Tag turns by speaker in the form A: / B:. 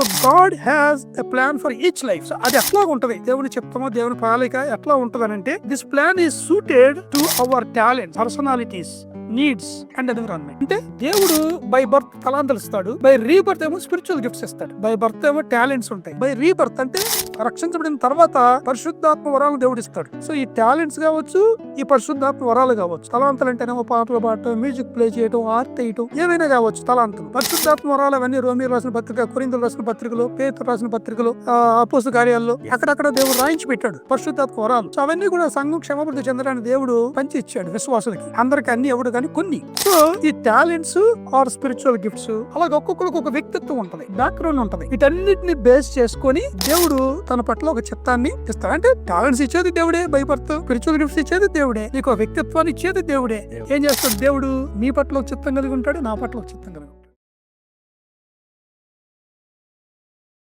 A: So God has a plan for each life so అది ఎట్లా ఉంటది? దేవుని చెప్తామో దేవుని ప్రణాళిక ఎట్లా ఉంటది అంటే this plan is suited to our talent personalities needs and environment అంటే దేవుడు బై బర్త్ తలాంతలు ఇస్తాడు బై రీబర్త్ ఏమో స్పిరిచువల్ గిఫ్ట్స్ ఇస్తాడు. బై బర్త్ ఏమో టాలెంట్స్ ఉంటాయి. బై రీబర్త్ అంటే రక్షించబడిన తర్వాత పరిశుద్ధాత్మ వరాలు దేవుడు ఇస్తాడు. సో ఈ టాలెంట్స్ కావచ్చు ఈ పరిశుద్ధాత్మ వరాలు కావచ్చు తలాంతలు అంటేనేమో పాటలు పాడటం మ్యూజిక్ ప్లే చేయటం ఆర్ట్ వేయటం ఏమైనా కావచ్చు తలాంతలు. పరిశుద్ధాత్మ వరాలు అవన్నీ రోమి రాసిన పత్రిక కొరిందులు రాసిన పత్రికలు పేతులు రాసిన పత్రికలు అపోస కార్యాల్లో అక్కడక్కడ దేవుడు రాయించి పెట్టాడు పరిశుద్ధాత్మ వరాలు. సో అవన్నీ కూడా సంఘం క్షమాభివృద్ధి చెందడానికి దేవుడు పంచి ఇచ్చాడు విశ్వాసులకి. అందరికి అన్ని ఎవడు కానీ కొన్ని. సో ఈ టాలెంట్స్ ఆర్ స్పిరిచువల్ గిఫ్ట్స్ అలాగే ఒక్కొక్కరికి ఒక వ్యక్తిత్వం ఉంటది బ్యాక్గ్రౌండ్ ఉంటది. వీటన్నిటిని బేస్ చేసుకొని దేవుడు తన పట్ల ఒక చిత్తాన్ని ఇస్తాడు. అంటే టాలెంట్స్ ఇచ్చేది దేవుడే భయపడుతూ. స్పిరిచువల్ గిఫ్ట్స్ ఇచ్చేది దేవుడే. నీకు వ్యక్తిత్వాన్ని ఇచ్చేది దేవుడే. ఏం చేస్తాడు దేవుడు? నీ పట్ల ఒక చిత్తం కలిగి ఉంటాడు నా పట్ల ఒక చిత్తం కలిగి.